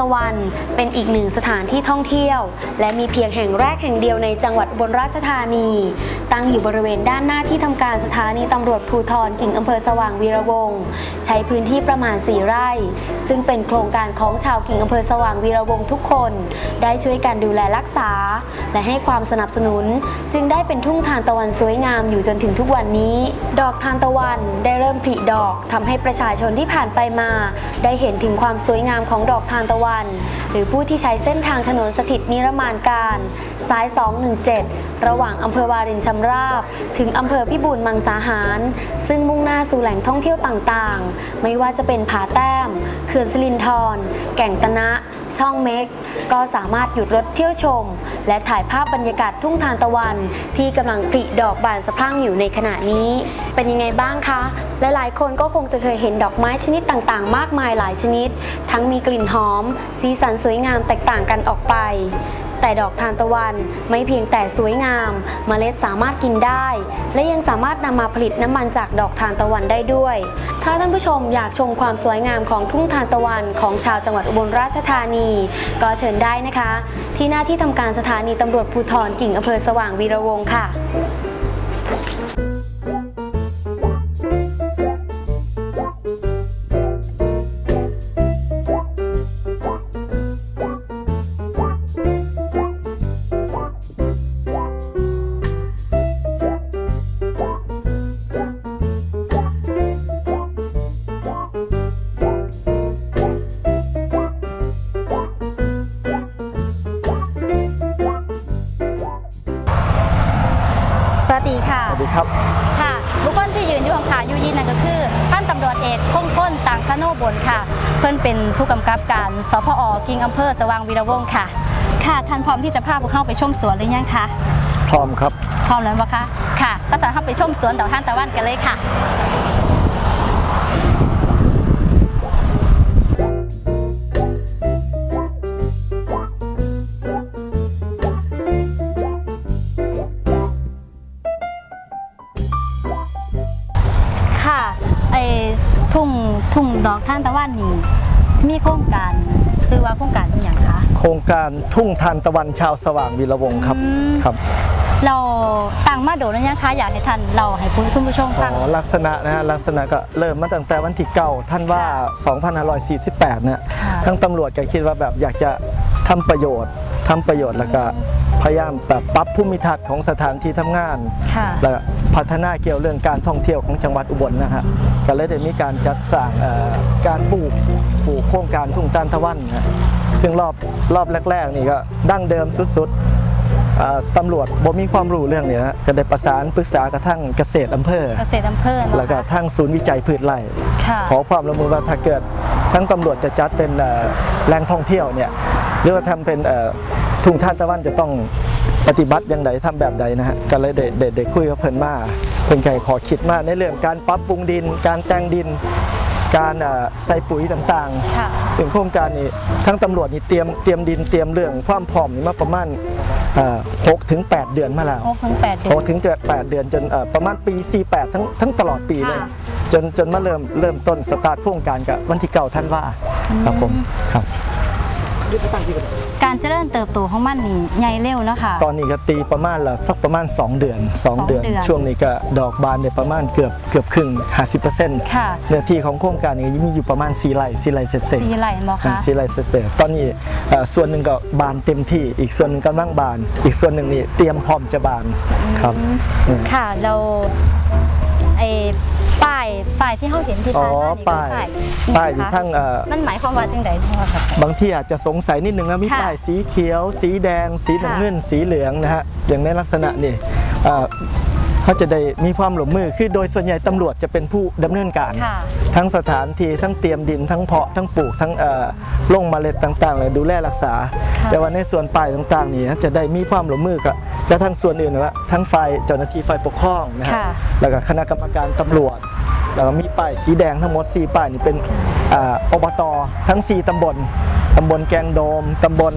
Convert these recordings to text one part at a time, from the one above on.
ตะวัน เป็นอีกหนึ่งสถานที่ท่องเที่ยว และมีเพียงแห่งแรกแห่งเดียวในจังหวัดอุบลราชธานี ตั้งอยู่บริเวณด้านหน้าที่ทำการสถานีตำรวจภูธรกิ่งอำเภอสว่างวีระวงศ์ใช้พื้นที่ประมาณ 4 ไร่ ซึ่งเป็นโครงการของชาวกิ่งอำเภอสว่างวีระวงศ์ทุกคน ได้ช่วยกันดูแลรักษา และให้ความสนับสนุน จึงได้เป็นทุ่งทานตะวันสวยงามอยู่จนถึงทุกวันนี้ ดอกทานตะวันได้เริ่มผลิดอกทำให้ประชาชนที่ผ่านไปมา ได้เห็นถึงความสวยงามของดอกทานตะวันหรือผู้ที่ใช้เส้นทางถนนสถิตนิรมานการ สาย 217 ระหว่างอำเภอวารินชำราบ ถึงอำเภอพิบูลมังสาหาร ซึ่งมุ่งหน้าสู่แหล่งท่องเที่ยวต่างๆ ไม่ว่าจะเป็นผาแต้ม เขื่อนสิรินธรแก่งตะนะ ช่องเมกก็สามารถหยุดรถเที่ยวชม และถ่ายภาพบรรยากาศทุ่งทานตะวัน ที่กำลังผลิดอกบานสะพรั่งอยู่ในขณะนี้ เป็นยังไงบ้างคะลหลายๆคนก็คงจะเคยเห็นดอกไม้ชนิดต่างๆ มากมายหลายชนิด ทั้งมีกลิ่นหอม สีสันสวยงามแตกต่างกันออกไป แต่ดอกทานตะวันไม่เพียงแต่สวยงามเมล็ดสามารถกินได้ และยังสามารถนำมาผลิตน้ำมันจากดอกทานตะวันได้ด้วย ถ้าท่านผู้ชมอยากชมความสวยงามของทุ่งทานตะวันของชาวจังหวัดอุบลราชธานี ก็เชิญได้นะคะ ที่หน้าที่ทำการสถานีตำรวจภูธรกิ่งอำเภอสว่างวีระวงค่ะ ค่ะ สวัสดีครับ ค่ะ บุคคลที่ยืนอยู่ข้างๆยูยินนั่นก็คือท่านตำรวจเอกคงพ้นต่างคโนบนค่ะ เพื่อนเป็นผู้กำกับการสพอกิ่งอำเภอสว่างวีระวงศ์ค่ะ ค่ะท่านพร้อมที่จะพาพวกเข้าไปชมสวนหรือยังคะพร้อมครับ พร้อมแล้วปะคะ ค่ะก็จะเข้าไปชมสวนดอกท่านตะวันกันเลยค่ะค่ะ ดอกท่านตะวันนี่มีโครงการซื้อว่าโครงการเป็นอย่างคะโครงการทุ่งทานตะวันชาวสว่างวีระวงศ์ครับอืมครับเราตั้งมาโดนแล้วยังคะอยากให้ท่านเราให้คุณผู้ชมอ๋ฟังอลักษณะนะฮะลักษณะก็เริ่มมาตั้งแต่วันที่เก้าท่านว่า 2548เนี่ยค่ะทั้งตำรวจก็คิดว่าแบบอยากจะทำประโยชน์ทำประโยชน์แล้วก็ พยายามแบบปรับภูมิทัศน์ของสถานที่ทำงานค่ะแล้วก็พัฒนาเกี่ยวเรื่องการท่องเที่ยวของจังหวัดอุบลนะฮะก็เลยได้มีการจัดสร้างเอ่อการปลูกปลูกโครงการทุ่งตานตะวันนะฮะซึ่งรอบรอบแรกๆนี่ก็ดั้งเดิมสุดๆเอ่อตำรวจบ่มีความรู้เรื่องนี้นะฮะก็ได้ประสานปรึกษากระทั่งเกษตรอำเภอ เกษตรอำเภอเนอะแล้วก็ทั้งศูนย์วิจัยพืชไร่ค่ะขอความร่วมมือว่าถ้าเกิดทั้งตำรวจจะจัดเป็นเอ่อแหล่งท่องเที่ยวเนี่ยหรือว่าทำเป็นเอ่อ ทุ่งท่านตะวันจะต้องปฏิบัติอย่างไรทำแบบใดนะฮะก็เลยเด็ดเด็คุยกับเพิ่นมาเพิ่นไก่ขอคิดมาในเรื่องการปรับปรุงดิน การแต่งดิน การเอ่อใส่ปุ๋ยต่างค่ะๆซึ่งโครงการนี้ทั้งตำรวจนี่เตรียมเตรียมดินเตรียมเรื่องความพร้อมนี่มาประมาณหกถึงแปดเดือนมาแล้วหกถึงแปดเดืโอ้อนถึงจะ8เดือนจนเอ่อประมาณปี48ทั้งทั้งตลอดปีเลยค่ะจนจนมาเริ่มเริ่มต้นสตาร์ทโครงการกับวันที่เก่าท่านว่าครับผมครับ การเจริญเติบโตของมันนี่ใหญ่เร็วแล้วค่ะ ตอนนี้ก็ตีประมาณละสักประมาณ 2 เดือน 2 เดือนเดือนช่วงนี้ก็ดอกบานเนี่ยประมาณเกือบเกือบครึ่ง 50%ค่ะเนื้อที่ของโครงการนี้มีอยู่ประมาณ4ไร่4ไร่เศษๆสีไหลบอกคะสีไร่เศษๆตอนนี้เอ่อส่วนหนึ่งก็บานเต็มที่อีกส่วนหนึ่งกำลังบาน อีกส่วนหนึ่งนี่เตรียมพร้อมจะบานครับอืมค่ะเราไอ้ ป้ายป้ายที่เขาเห็นที่อ๋อผ่านมานี่คือป้ายป้ายอยู่นะคะทั้งเอ่อ มันหมายความว่าจังไดที่ว่าครับ บางที่อาจจะสงสัยนิดนึงนะมีค่ะป้ายสีเขียว สีแดง สีค่ะ น้ำเงิน สีเหลืองนะฮะอย่างในลักษณะนี่เอ่อเขาจะได้มีความหลงมือคือโดยส่วนใหญ่ตำรวจจะเป็นผู้ดำเนินการ ค่ะ ทั้งสถานที่ทั้งเตรียมดินทั้งเพาะทั้งปลูกทั้งเอ่อลงเมล็ดต่างๆเลยดูแลรักษา ค่ะ แต่ว่าในส่วนป้ายต่างๆนี่นะจะได้มีความหลงมือกับจะทั้งส่วนอื่นนะว่าทั้งฝ่ายเจ้าหน้าที่ฝ่ายปกครองนะฮะค่ะ แล้วก็คณะกรรมการตำรวจ แล้วก็มีป้ายสีแดงทั้งหมด 4 ป้ายนี่เป็นออบตทั้ง 4 ตำบล ตำบลแกงโดม ตำบล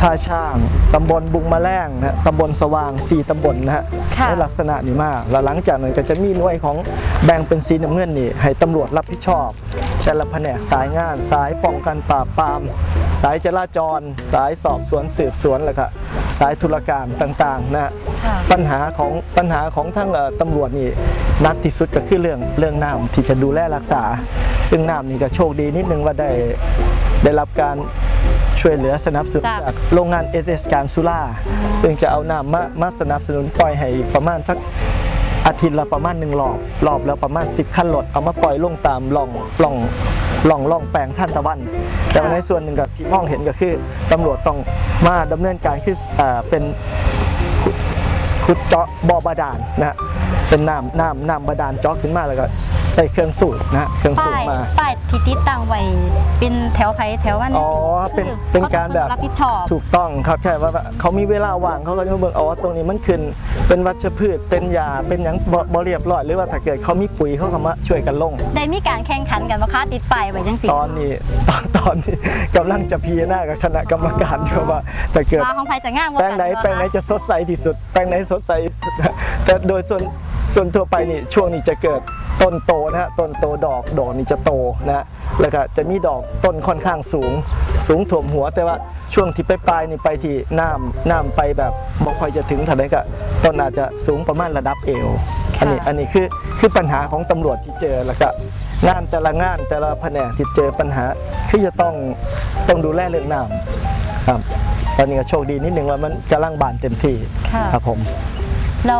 ท่าช่างตำบลบุงมะแรงนะฮะตำบลสว่างสี่ตำบลนะฮะค่ะ ในลักษณะนี้มาก แล้วหลังจากนั้นก็จะมีหน่วยของแบ่งเป็นสีน้ำเงินนี่ให้ตำรวจรับผิดชอบแต่ละแผนกสายงาน สายป้องกันปราบปราม สายจราจร สายสอบสวนสืบสวนแล้วก็สายธุรการต่างๆนะฮะ ค่ะ ปัญหาของปัญหาของทั้งเอ่อตำรวจนี่หนักที่สุดก็คือเรื่องเรื่องน้ำที่จะดูแลรักษา ซึ่งน้ำนี่ก็โชคดีนิดนึงว่าได้ได้รับการ ช่วยเหลือสนับสนุนจ้ะจากโรงงาน SS การสุราซึ่งจะเอาน้ำมามาสนับสนุนปล่อยให้ประมาณสักอาทิตย์ละประมาณหนึ่งรอบรอบแล้วประมาณ 10คันรถเอามาปล่อยลงตามล่องล่องล่องล่องแปลงท่านตะวัน แต่ว่าในส่วนหนึ่งกับที่มองเห็นก็คือตำรวจต้องมาดำเนินการคืออ่าเป็นขุดเจาะบ่อบาดาลนะฮะ เป็นน้ำน้ำน้ำบาดาลเจาะขึ้นมาแล้วก็ใส่เครื่องสูบนะฮะเครื่องสูป้าบยมา ป้ายที่ติดตั้งไว้เป็นแถวไผแถววันอ๋อเป็นเป็นการแบบ รับผิดชอบ ถูกต้องครับแค่ว่าเขามีเวลาว่างเขาก็จะมาเบิ่งอ๋อตรงนี้มันขึ้น เป็นวัชพืชเป็นยาเป็นหยังบ่บ่เรียบร้อยหรือว่าถ้าเกิดเขามีปุ๋ยเขาก็มาช่วยกันลง ได้มีการแข่งขันกันบ่คะติดป้ายไว้จังซี่ตอนนี้ตอนตอนนี้กำลังจะพิจารณากับคณะกรรมการอยู่ว่าถ้าเกิด ว่าของไผจะงามกว่าแปลกังไหนบ่คะ แปลงไหนจะสดใสที่สุด แปลงไหนสดใสที่สุดแต่โดยส่วน ส่วนทั่วไปนี่ช่วงนี้จะเกิดต้นโตนะฮะต้นโตดอกดอกนี่จะโตนะฮะแล้วก็จะมีดอกต้นค่อนข้างสูง สูงถ่วมหัวแต่ว่าช่วงที่ไปปลายๆนี่ไปที่น้ำน้ำไปแบบบ่ค่อยจะถึงเท่าไหร่ก็ต้นอาจจะสูงประมาณระดับเอวอันนี้อันนี้คือคือปัญหาของตำรวจที่เจอแล้วก็งานแต่ละงานแต่ละแผนกที่เจอปัญหาคือจะต้องต้องดูแลเรื่องน้ำครับตอนนี้ก็โชคดีนิดนึงว่ามันกำลังบานเต็มที่ค่ะครับผม เรา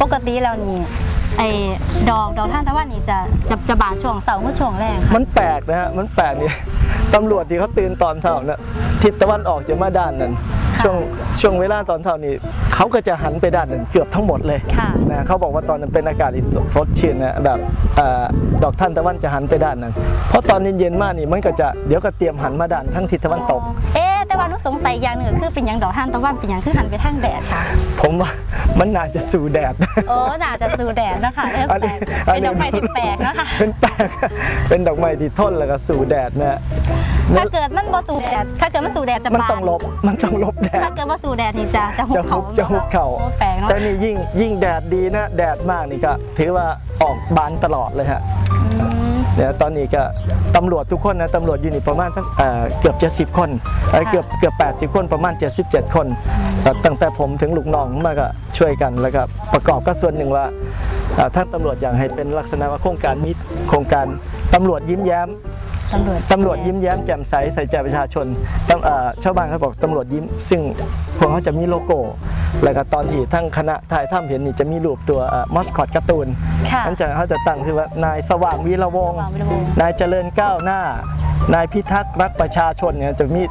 ปกติแล้วนี่ไอ้ดอกดอกท่านตะวันนี่จะจะจะบานช่วงเสาร์หรือช่วงแรงค่ะ มันแปลกนะฮะ มันแปลกนี่ ตำรวจที่เขาตื่นตอนเช้าเนี่ยทิศตะวันออกจะมาด้านนั้น ช่วงช่วงเวลาตอนเช้านี่เขาก็จะหันไปด้านนั้นเกือบทั้งหมดเลยค่ะ นะเขาบอกว่าตอนนั้นเป็นอากาศที่สสดชื่นนะแบบเอ่อดอกท่านตะวันจะหันไปด้านนั้น เพราะตอนเย็นๆมากนี่มันก็จะเดี๋ยวก็เตรียมหันมาด้านทั้งทิศตะวันตก เอ๊ะแต่ ว่าหนุสงสัยอย่างหนึ่งคือเป็นหยังดอกท่านตะวันเป็นหยังคือหันไปทางแดดค่ะ ผมว่ามันน่าจะสู่แดดโอ้น่าจะสู่แดดนะคะเอออันแปลนี้กอันเป็นนี้ดอกไม้ที่แปลกนะคะเป็นแปลกเป็นดอกไม้ที่ทนแล้วก็สู่แดดนะฮะถ้าเกิดมันบ่สู่แดดถ้าเกิดมันสู่แดดจะมันบานต้องลบมันต้องลบแดดถ้าเกิดว่าสู่แดดนี่จะจะหุจะบหุเขาบจะหุบเข่าโอ้แปลกเนาะแต่นี่ยิ่งยิ่งแดดดีนะแดดมากนี่ก็ถือว่าออกบานตลอดเลยฮะ อืมเดี๋ยวตอนนี้ก็ตำรวจทุกคนนะตำรวจอยู่นี่ประมาณทั้งเอ่อเกือบ 70 คนเอ้ยค่ะเกือบเกือบ80 คนประมาณ 77 คนแต่ตั้งแต่ผมถึงลูกน้องมาก็ช่วยกันแล้วก็ประกอบก็ส่วนหนึ่งว่าเอ่อท่านตำรวจอยากให้เป็นลักษณะว่าโครงการมิตรโครงการตำรวจยิ้มแย้ม ตำรวจตำรวจยิ้มแย้มแจ่มใสใส่ใจประชาชนตำเอ่อชาวบ้านเขาบอกตำรวจยิ้ม ซึ่งพวกเขาจะมีโลโก้ แล้วก็ตอนที่ทั้งคณะถ่ายทำเห็นนี่จะมีรูปตัวมอสคอตการ์ตูนค่ะ นั่นจะเขาจะตั้งคือว่านายสว่างวีระวงศ์สว่างวีระวงศ์ นายเจริญก้าวหน้า นายพิทักษ์รักประชาชนเนี่ยจะมี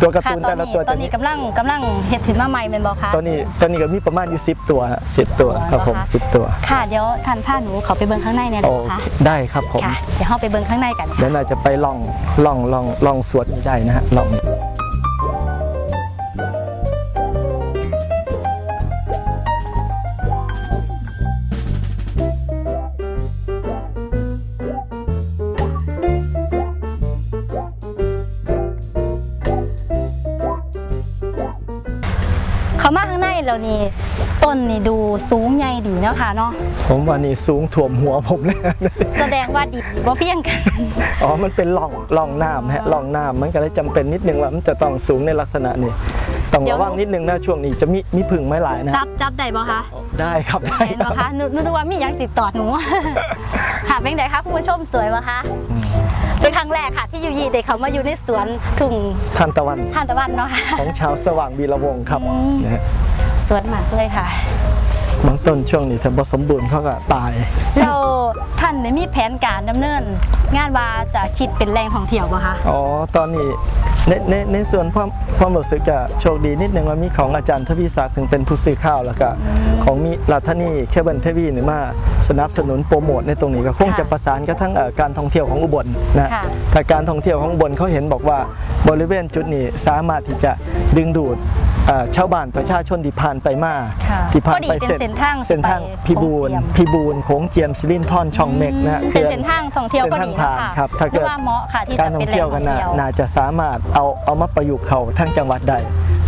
ตัวการ์ค่ะตูนตอแต่นละนี้ตัวตอจะนมีนี้กำลังกำลังเฮ็ดขึ้นมาใหม่เป็นบ่คะตัวนี้ตัวนี้ก็มีประมาณอยู่10ตัวฮะสิตัวครับผมเหรอคะสิบตัว ค่ะเดี๋ยวท่านพาหนูเขาไปเบิ่งข้างในเนี่ยโอนะคะเคได้ครับผมค่ะเดี๋ยวเราไปเบิ่งข้างในกันค่ะเดี๋ยวน่าจะไปลองลองลองลองสวดนี้ได้นะฮะลอง แล้วนี่ต้นนี่ดูสูงใหญ่ดีเนาะค่ะเนาะผมว่านี่สูงถ่วมหัวผมเลยแสดงว่าดินนี่บ่เพียงกัน อ๋อ มันเป็นร่องร่องน้ำฮะร่องน้ำมันก็เลยจำเป็นนิดนึงว่ามันจะต้องสูงในลักษณะนี้ต้องเดี๋ยวระวังนิดนึงนะช่วงนี้จะมีมีผึ่งไม้หลายนะจับจับได้บ่คะได้ครับได้เห็นคบ่รับคะหนูหนูนึกว่ามีหยังติดต่อหนูค่ะเป็นไงคะคุณผู้ชมสวยบ่คะเป็นครั้งแรกค่ะที่ยูยีได้เขามาอยู่ในสวนทุ่งทันตะวันทานตะวันเนาะค่ะของชาวสว่างวีระวงศ์ครับอืมนะฮะ สวนมากเลยค่ะบางต้นช่วงนี้ถ้าผสมบูรณ์เขาก็ตาย เราท่านได้มีแผนการดำเนิน งานว่าจะคิดเป็นแหล่งท่องเที่ยวบ่คะอ๋อ ตอนนี้ในในในส่วนความความรู้สึกจะโชคดีนิดนึงว่ามีของอาจารย์ทวีศักดิ์ถึงเป็นผู้สื่อข่าวแล้วก็ของมีรัฐนีเคเบิลเทวีนี่มาสนับสนุนโปรโมทในตรงนี้ก็คงค่ะจะประสานกับทั้งเอ่อการท่องเที่ยวของอุบลนะค่ะถ้าการท่องเที่ยวของอุบลเขาเห็นบอกว่าบริเวณจุดนี้สามารถที่จะดึงดูดเอ่อ ชาวบ้านประชาชนที่ผ่านไปมาค่ะที่ผ่านไปพอดีเป็นเส้นทางเส้นทางไปพิบูลโขงเจียมพิบูลโขงเจียมสิรินทรช่องเมกนะฮะเป็นเส้นทางท่องเที่ยวพอดีเส้นทางนะผ่านคะครับถ้าเกิดว่าเหมาะค่ะที่การจะท่อเป็นงแหล่เที่ยวงท่กัอนงน่ะเที่ยวน่าจะสามารถเอาเอามาประยุกต์เขาทั้งจังหวัดได้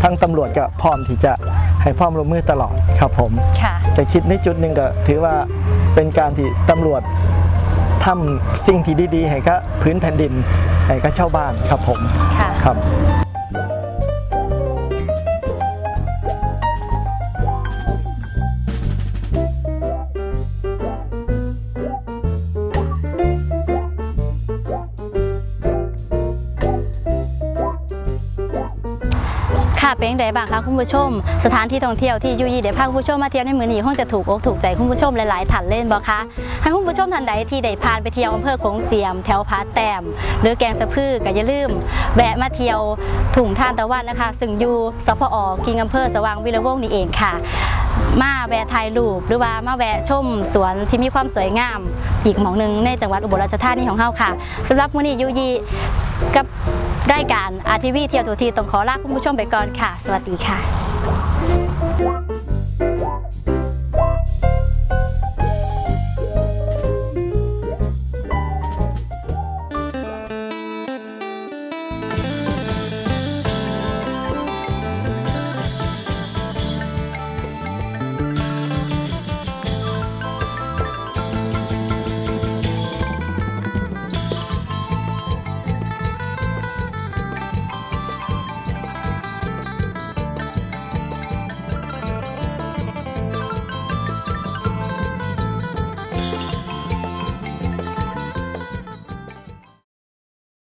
ทั้งตำรวจก็พร้อมที่จะให้ความร่วมมือตลอดครับผมค่ะจะคิดในจุดหนึ่งก็ถือว่าเป็นการที่ตำรวจทำสิ่งที่ดีๆ ให้กับพื้นแผ่นดินให้กับชาวบ้านครับผมค่ะครับ เป็นยังไงบ้างคะคุณผู้ชม สถานที่ท่องเที่ยวที่ยูยีเดี๋ยวพาคุณผู้ชมมาเที่ยวในมือนี้คงจะถูกอกถูกใจคุณผู้ชมหลายๆถันเล่นบ่คะท่าคุณผู้ชมท่านใดที่ได้ผ่านไปเที่ยวอำเภอโขงเจียม แถวพาแต้มหรือแกงสะพือก็อย่าลืมแวะมาเที่ยวถุงท่านตะวันนะคะ ซึ่งอยู่สพอกิงอำเภอสว่างวิรวงศ์นี่เองค่ะ มาแวะถ่ายรูปหรือว่ามาแวะชมสวนที่มีความสวยงาม อีกหมองหนึ่งในจังหวัดอุบลราชธานีของเฮาค่ะสำหรับมื้อนี้ยูยีกับรายการอาทีวีเที่ยวทัวทีต้องขอลาคุณผู้ชมไปก่อนค่ะ สวัสดีค่ะ